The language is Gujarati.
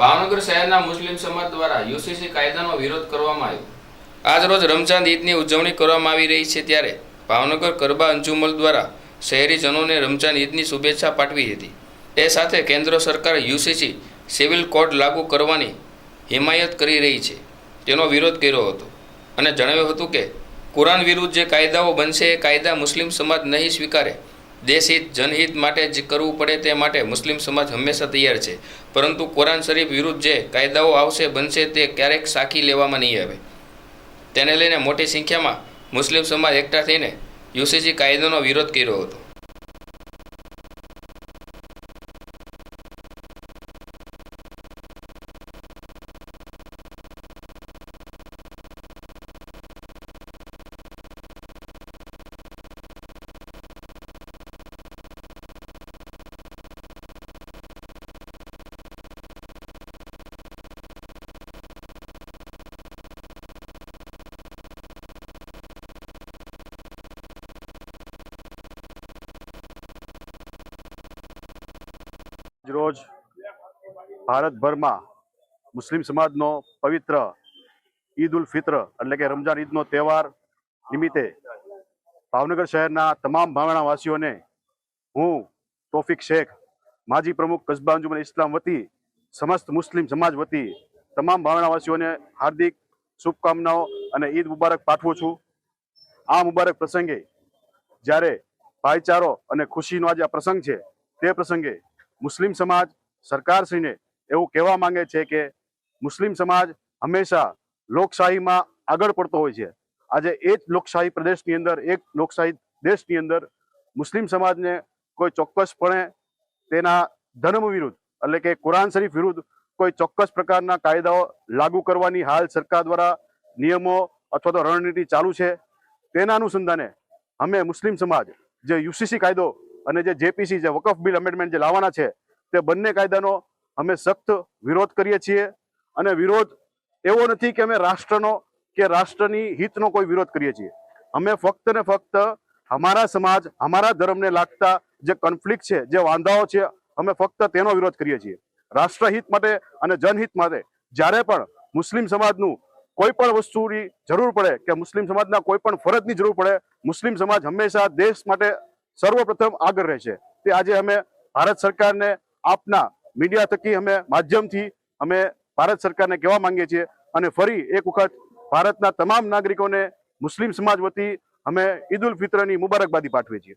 ભાવનગર શહેરના મુસ્લિમ સમાજ દ્વારા યુસીસી કાયદાનો વિરોધ કરવામાં આવ્યો. આજ રોજ રમજાન ઈદની ઉજવણી કરવામાં આવી રહી છે ત્યારે ભાવનગર ગરબા અંજુમલ દ્વારા શહેરીજનોને રમજાન ઈદની શુભેચ્છા પાઠવી હતી. એ સાથે કેન્દ્ર સરકાર યુસીસી સિવિલ કોડ લાગુ કરવાની હિમાયત કરી રહી છે. તેનો વિરોધ કર્યો હતો અને જણાવ્યું હતું કે, કુરાન વિરુદ્ધ જે કાયદાઓ બનશે એ કાયદા મુસ્લિમ સમાજ નહીં સ્વીકારે. દેશહિત, જનહિત માટે જ કરવું પડે તે માટે મુસ્લિમ સમાજ હંમેશા તૈયાર છે. પરંતુ કુરાન શરીફ વિરુદ્ધ જે કાયદાઓ આવશે, બનશે તે ક્યારેક સાખી લેવામાં નહીં આવે. તેને લઈને મોટી સંખ્યામાં મુસ્લિમ સમાજ એકઠા થઈને યુસીસી કાયદાનો વિરોધ કર્યો હતો. રોજ ભારતભરમાં મુસ્લિમ સમાજનો પવિત્ર ઈદ ઉલ ફિત્ર એટલે કે રમઝાન ઈદનો તહેવાર નિમિત્તે ભાવનગર શહેરના તમામ ભાવણાવાસીઓને હું, તોફિક શેખ, માજી પ્રમુખ કસબા અંજુમન ઇસ્લામ વતી, સમસ્ત મુસ્લિમ સમાજ વતી તમામ ભાવણાવાસીઓને હાર્દિક શુભકામનાઓ અને ઈદ મુબારક પાઠવું છું. આ મુબારક પ્રસંગે જ્યારે ભાઈચારો અને ખુશીનો આજે આ પ્રસંગ છે, તે પ્રસંગે મુસ્લિમ સમાજ સરકારશ્રીને એવું કહેવા માંગે છે કે મુસ્લિમ સમાજ હંમેશા લોકશાહીમાં આગળ પડતો હોય છે. આજે એ જ લોકશાહી પ્રદેશની અંદર, એક લોકશાહી દેશની અંદર મુસ્લિમ સમાજને કોઈ ચોક્કસપણે તેના ધર્મ વિરુદ્ધ એટલે કે કુરાન શરીફ વિરુદ્ધ કોઈ ચોક્કસ પ્રકારના કાયદાઓ લાગુ કરવાની હાલ સરકાર દ્વારા નિયમો અથવા તો રણનીતિ ચાલુ છે. તેના અનુસંધાને અમે મુસ્લિમ સમાજ જે યુસીસી કાયદો અને જે જેપીસી જે વકફ બિલ અમેન્ડમેન્ટ જે લાવવાના છે તે બંને કાયદાનો અમે સખ્ત વિરોધ કરીએ છીએ અને વિરોધ એવો નથી કે અમે રાષ્ટ્રનો કે રાષ્ટ્રની હિતનો કોઈ વિરોધ કરીએ છીએ. અમે ફક્ત ને ફક્ત અમારા સમાજ, અમારા ધર્મને લાગતા જે કોન્ફ્લિક્ટ છે, જે વાંધાઓ છે, અમે ફક્ત તેનો વિરોધ કરીએ છીએ. રાષ્ટ્રહિત માટે અને જનહિત માટે જ્યારે પણ મુસ્લિમ સમાજનું કોઈ પણ વસ્તુની જરૂર પડે કે મુસ્લિમ સમાજના કોઈ પણ ફરજની જરૂર પડે, મુસ્લિમ સમાજ હંમેશા દેશ માટે સર્વપ્રથમ આગળ રહેશે. તે આજે અમે ભારત સરકારને આપના મીડિયા થકી અમે માધ્યમથી અમે ભારત સરકારને કહેવા માંગીએ છીએ અને ફરી એક વખત ભારતના તમામ નાગરિકોને મુસ્લિમ સમાજ વતી અમે ઈદ ઉલ ફિત્રની મુબારકબાદી પાઠવીએ છીએ.